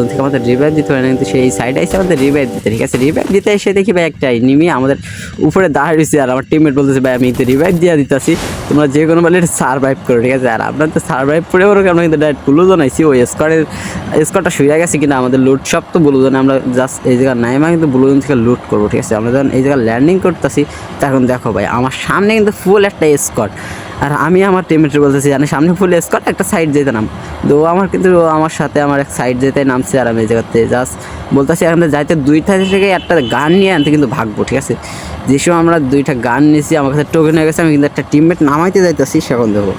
ব্লুজন থেকে আমাদের রিভাইভ দিতে হয় না। কিন্তু সেই সাইডে এসে আমাদের রিভাইভ দিতে, ঠিক আছে? রিভাইভ দিতে এসে দেখি ভাই একটা নিমি আমাদের উপরে দাঁড়িয়েছে আর আমার টিমমেট বলতেছে, ভাই, আমি কিন্তু রিভাইভ দিয়ে দিতেছি। তোমরা যে কোনো বলে সার্ভাইভ করো, ঠিক আছে? আর আপনার তো সার্ভাইভ করে ওরকম আমরা কিন্তু ডাইরেক্ট ব্লুজন আইছি। ওই স্কোয়ারের স্কোয়ারটা শুয়ে গেছে কিনা আমাদের লুট সব তো ব্লুজনে আমরা জাস্ট এই জায়গায় নাইমা কিন্তু ব্লুজন থেকে লুট করব, ঠিক আছে? আমরা যখন এই জায়গায় ল্যান্ডিং করতেছি, তখন দেখো ভাই, আমার সামনে কিন্তু ফুল একটা স্কট আর আমি আমার টিমমেটের বলতেছি জানি সামনে ফুল স্কট একটা সাইড যেতে নাম। তো আমার কিন্তু আমার সাথে আমার এক সাইড যেতে নামছে আর আমি জায়গাতে জাস্ট বলতেছি থেকে যাইতে দুইটা থেকে একটা গান নিয়ে আনতে কিন্তু ভাগবো, ঠিক আছে? যে সময় আমরা দুইটা গান নিয়েছি, আমার কাছে টোকেন হয়ে গেছে, আমি কিন্তু একটা টিমমেট নামাইতে যাইতেছি, সেখন দেখো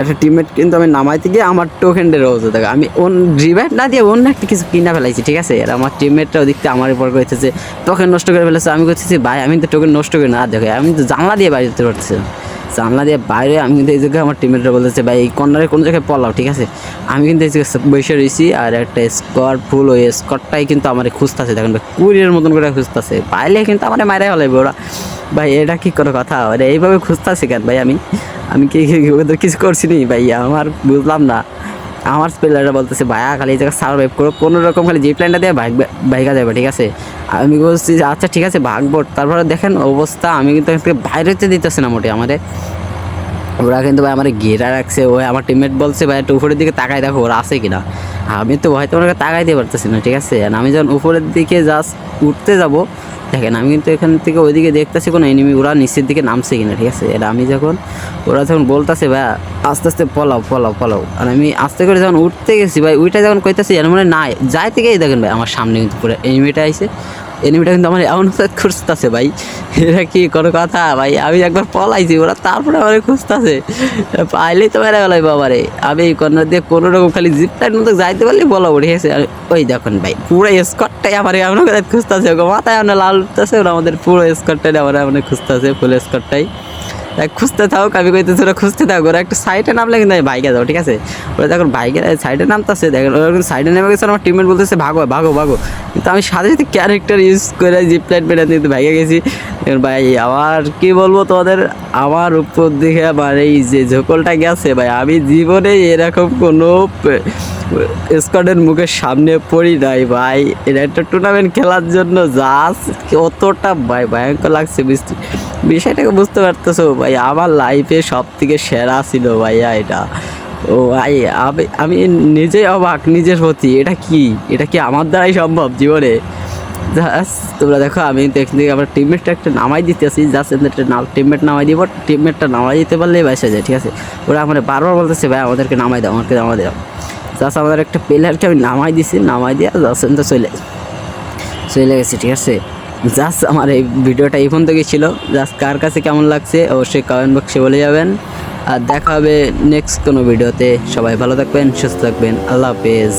একটা টিমমেট কিন্তু আমি নামাইতে গিয়ে আমার টোকেন ডে রয়েছে দেখো, আমি ওন রিভাইভ না দিয়ে অন্য একটা কিছু কিনা ফেলাইছি, ঠিক আছে? আর আমার টিমমেটটা ওদিকতে আমার উপর করেছে টোকেন নষ্ট করে ফেলেছে। আমি করতেছি ভাই, আমি তো টোকেন নষ্ট করি না দেখো, আমি তো জানলা দিয়ে বাইরে যেতে পারতেছি না। জানলা দিয়ে বাইরে আমি কিন্তু এই জায়গায় আমার টিমমেটরা বলতেছে, ভাই, এই কর্নারে কোনো জায়গায় পলাও, ঠিক আছে? আমি কিন্তু এই জায়গায় বসে রয়েছি আর একটা স্কট ফুল ওই স্কটটাই কিন্তু আমার খুঁজতেছে। দেখেন ভাই কুড়ির মতন করে খুঁজতেছে। পাইলে কিন্তু আমার মায়েরাই হলে ওরা। ভাই, এটা কি কোনো কথা? আরে এইভাবে খুঁজতেছে কেন ভাই আমি? আমি কি কি- ওদের কিছু করছি নি? ভাই, আমার বুঝলাম না। আমার স্পেলাররা বলতেছে ভাইয়া খালি এই জায়গায় সার্ভাইভ করো। কোনো রকম খালি জিপ লাইনটা দিয়ে ভাগ বাইকা যাবে ঠিক আছে? আমি বলছি যে, আচ্ছা ঠিক আছে ভাগবো তারপরে দেখেন অবস্থা আমি কিন্তু এখান থেকে বাইরে হতে দিতেছে না মোটে আমাদের ওরা কিন্তু ভাই আমার ঘেরা রাখছে ওই আমার টিমমেট বলছে ভাই একটু উপরের দিকে তাকাই দেখো ওরা আছে কিনা? আমি তো ভাই ওনাকে তাকাইতে পারতেছি না, ঠিক আছে? আমি যখন উপরের দিকে জাস্ট উঠতে যাব, দেখেন, আমি কিন্তু এখান থেকে ওইদিকে দেখতেছি কোনো এনিমি ওরা নিচের দিকে নামছে কিনা, ঠিক আছে? আর আমি যখন, ওরা যখন বলতেছে, ভাই, আস্তে আস্তে পলাও পলাও পলাও। আর আমি আস্তে করে যখন উঠতে গেছি, ভাই, ওইটা যখন কইতেছি, এর মানে নাই যাই থেকেই দেখেন, ভাই, আমার সামনে কিন্তু পুরো এনিমিটা আইছে। এনিমিটা কিন্তু আমার এমন খুঁজতেছে ভাই। এটা কি কোনো কথা? ভাই, আমি একবার পলাইছি, ওরা তারপরে আমার খুঁজতেছে। পাইলেই তো মেরা গেলাই বাবারে আমি কন্যা দিয়ে কোনো রকম খালি জিপটার মতো যাইতে পারলে বলা আছে ওই দেখুন ভাই, পুরো স্কটটাই আমার এমন করে খুঁজতেছে। মাথায় আমরা লাল উঠতেছে, ওরা আমাদের পুরো স্কটটাই আমার এমন খুঁজতেছে ফুল স্কটটাই খুঁজতে থাকুক, আমি কইতেছি ওরা খুঁজতে থাকুক, ওরা একটা সাইডে নামলে কিন্তু আমি বাইকে যাব, ঠিক আছে? ওরা যখন বাইকের সাইডে নামতেছে, দেখেন, ওরা কিন্তু সাইডে নেমে গেছে আমার টিমমেট বলতেছে, ভাগো ভাগো ভাগো। কিন্তু আমি সাথে সাথে ক্যারেক্টার ইউজ করে জিপ লাইট পেরে কিন্তু বাইকে গেছি। ভাই, আবার কি বলব তোমাদের? আমার উপর দিকে আমার এই যে ঝোকলটা গেছে ভাই, আমি জীবনে এরকম কোনো স্কোয়াডের মুখের সামনে পড়ি নাই ভাই। এটা একটা টুর্নামেন্ট খেলার জন্য, জাস্ট অতটা ভাই, ভয়ঙ্কর লাগছে। বিষয়টাকে বুঝতে পারতেছো ভাই। আমার লাইফে সব থেকে সেরা ছিল ভাইয়া এটা। ও ভাই, আমি আমি নিজেই অবাক, নিজের প্রতি। এটা কি? এটা কি আমার দ্বারাই সম্ভব জীবনে? তোমরা দেখো, আমি তো এখান থেকে আমার টিমমেটটা একটা নামাই দিতেছি জাস্ট একটা টিমমেট নামাই দিব টিমমেটটা নামাই দিতে পারলেই বাসা যায় ঠিক আছে? ওরা আমার বারবার বলতেছে, ভাই, আমাদেরকে নামাই দাও আমাকে নামাই দাও। জাস্ট আমাদের একটা প্লেয়ারকে আমি নামাই দিছি, নামাই দিয়ে জাস্ট তো চলে চলে গেছি, ঠিক আছে? জাস্ট আমার এই ভিডিওটা এই থেকে ছিল জাস্ট কার কাছে কেমন লাগছে অবশ্যই কমেন্ট বক্সে বলে যাবেন। আর দেখা হবে নেক্সট কোনো ভিডিওতে। সবাই ভালো থাকবেন, সুস্থ থাকবেন। আল্লাহ হাফেজ।